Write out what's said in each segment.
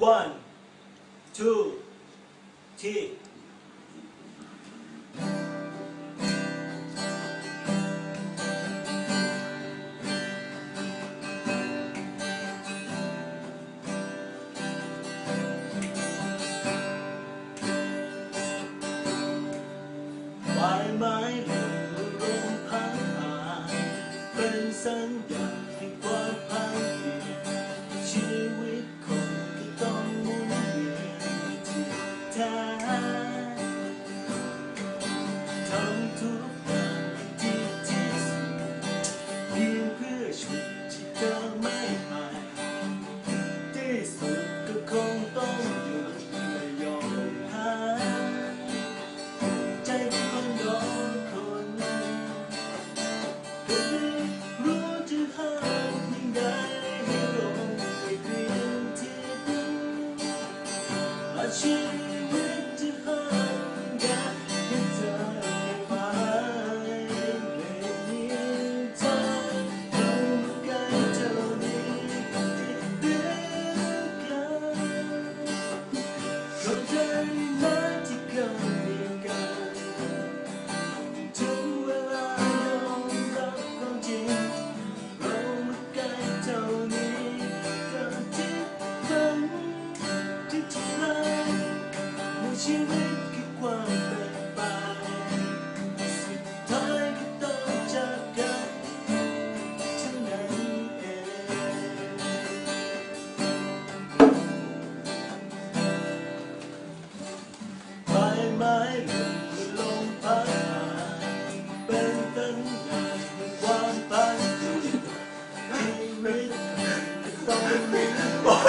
one two three ใบไม้หล่นลงพังอาเป็นสัญญาณแห่งความพังเพียนชี แท้ทำทุกอย่างที่ที่สุดเพียงเพื่อชุดที่เธอไม่ไปที่สุดก็คงต้องหยุดและยอมหายใจเป็นคนรอคนก็ไม่รู้จะห้ามยังไงให้ลงไปเพียงที่ดินและชีวิ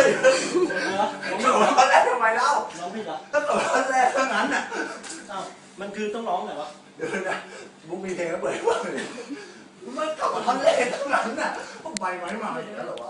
ยตกร้อนแล้วทำไมเล่าร้องผิดเหรอก็โดดท่อนแรกเท่านั้นน่ะอ้าวมันคือต้องร้องไงวะเดี๋ยวนะบุ้งมีเพลงแล้วเปิดว่ามันกลับมาท่อนแรกเท่านั้นน่ะพวกใบไม้มาอย่างนั้นเหรอวะ